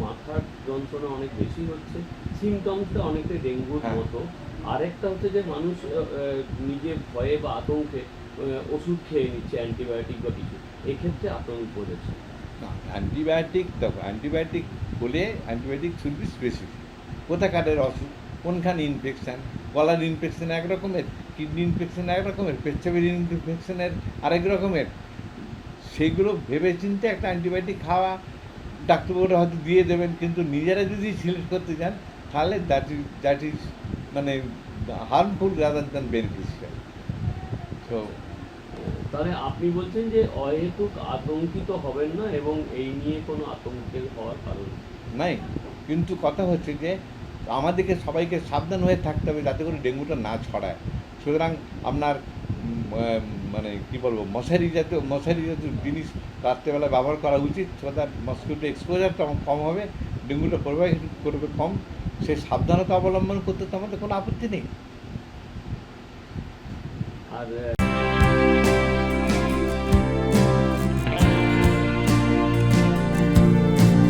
মাথার যন্ত্রণা অনেক বেশি হচ্ছে সিমটমসটা অনেকটা ডেঙ্গুর হ্যাঁ। মতো। আরেকটা হচ্ছে যে মানুষ আহ, আহ, নিজে ভয়ে বা আতঙ্কে ওষুধ খেয়ে নিচ্ছে অ্যান্টিবায়োটিক বা কিছু। এক্ষেত্রে আতঙ্ক করেছে অ্যান্টিবায়োটিক দেখো অ্যান্টিবায়োটিক বলে অ্যান্টিবায়োটিক শুড বি স্পেসিফিক কোথাকারের অসুখ কোনখানে ইনফেকশান গলার ইনফেকশন এক রকমের কিডনি ইনফেকশন এক রকমের পেচ্ছাপের ইনফেকশনের আরেক রকমের। সেইগুলো ভেবে চিন্তে একটা অ্যান্টিবায়োটিক খাওয়া ডাক্তারবাবুরা হয়তো দিয়ে দেবেন কিন্তু নিজেরা যদি সিলেক্ট করতে চান তাহলে দ্যাট ইজ দ্যাট ইজ মানে হার্মফুল রাদার দ্যান বেনিফিশিয়াল তো তাহলে আপনি বলছেন যে অহেতুক আতঙ্কিত হবেন না এবং এই নিয়ে কোনো আতঙ্কের হওয়ার কারণ নাই? কিন্তু কথা হচ্ছে যে আমাদেরকে সবাইকে সাবধান হয়ে থাকতে হবে যাতে করে ডেঙ্গুটা না ছড়ায়। সুতরাং আপনার মানে কি বলব, মশারি জাতীয় মশারি জাতীয় জিনিস রাত্রেবেলা ব্যবহার করা উচিত সো দ্যাট এক্সপোজারটা কম হবে, ডেঙ্গুটা প্রবাহিত করবে কম। সেই সাবধানতা অবলম্বন করতে তো আমাদের কোনো আপত্তি নেই। আর